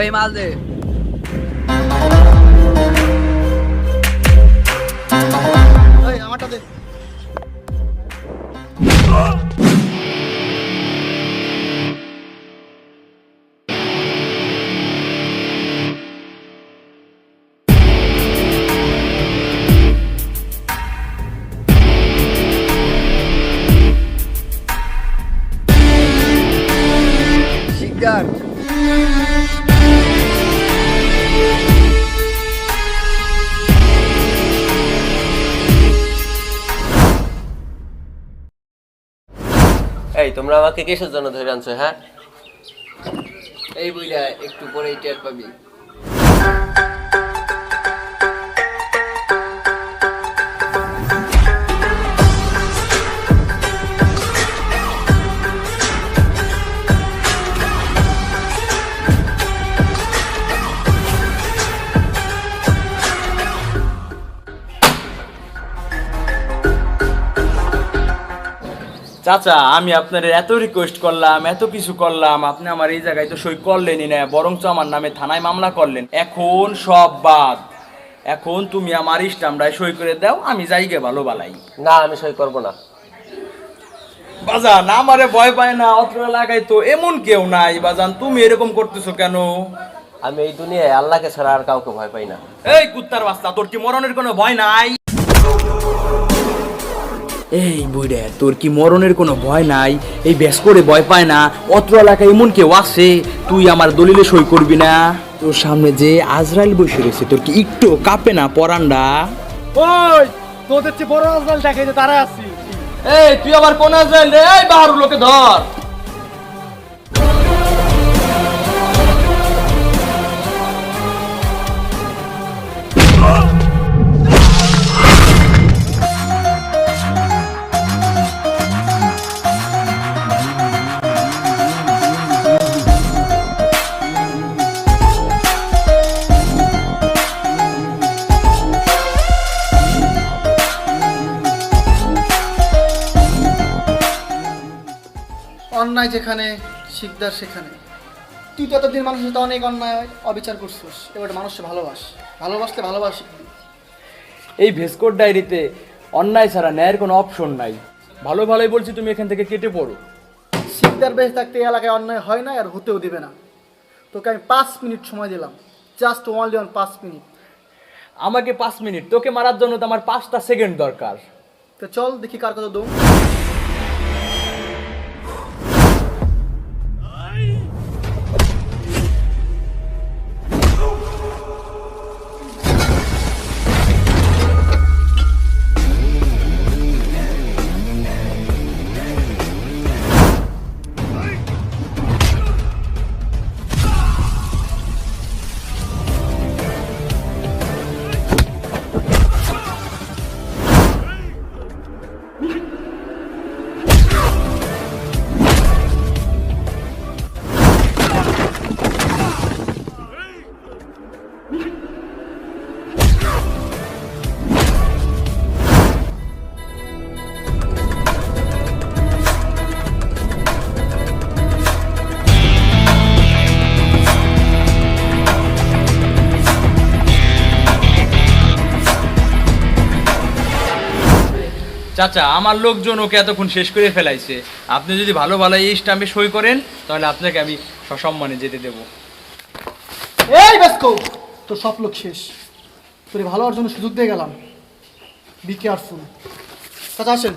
ওই মাল দে এই আমারটা দে। এই তোমরা আমাকে কিসের জন্য ধরে আনছো হ্যাঁ? এই বইটা একটু পরেই টের পাবি। চাচা আমি আপনার এত রিকোয়েস্ট করলাম এত কিছু করলাম আপনি আমার এই জায়গায় তো সই করলেনই না বরঞ্চ আমার নামে থানায় মামলা করলেন। এখন সব বাদ। এখন তুমি আমার ইস্টামটায় সই করে দাও আমি যাইগে ভালো বালাই। না আমি সই করব না। বাজান আমারে ভয় পায় না অত্র এলাকায় তো এমন কেউ নাই। বাজান তুমি এরকম করতেছো কেন? আমি এই দুনিয়ায় আল্লাহকে ছাড়া আর কাউকে ভয় পাই না। এই কুত্তার বাস্তা তোর কি মরণের কোনো ভয় নাই? এই বুড়ে তোর কি মরণের কোনো ভয় নাই? এই ব্যাস করে ভয় পায় না। অত্র এলাকায় এমন কেউ আছে তুই আমার দলিলে সই করবি না। তোর সামনে যে আজরাইল বসে রয়েছে তোর কি একটু কাঁপে না পরান্ডা ওই তোদের চেয়ে বড় আজরাইল দেখাই যে তারা আছি। এই তুই আবার কোন আজরাইল রে? এই বাহারু লোকে ধর। অন্যায় যেখানে শিকদার সেখানে। তুই তো এতদিন মানুষের সাথে অনেক অন্যায় অবিচার করছিস। এবার মানুষকে ভালোবাস। ভালোবাসলে ভালোবাস। শিখবি এই ভেস্কোর ডায়েরিতে অন্যায় ছাড়া ন্যায়ের কোনো অপশন নাই। ভালো ভালোই বলছি তুমি এখান থেকে কেটে পড়ো। শিকদার বেশ থাকতে এই এলাকায় অন্যায় হয় না আর হতেও দিবে না। তোকে আমি পাঁচ মিনিট সময় দিলাম। জাস্ট ওনলি অন পাঁচ মিনিট। আমাকে পাঁচ মিনিট তোকে মারার জন্য তো আমার পাঁচটা সেকেন্ড দরকার। তো চল দেখি কার কথা দৌড়। চাচা, আমার লোকজন ওকে এতক্ষণ শেষ করে ফেলাইছে। আপনি যদি ভালো ভালো এই স্টাম্পে সই করেন, তাহলে আপনাকে আমি সসম্মানে যেতে দেব। এই বেসকো, তোর সব লোক শেষ। তোর ভালো হওয়ার জন্য সুযোগ দিয়ে গেলাম। বি কেয়ারফুল চাচা, আসেন।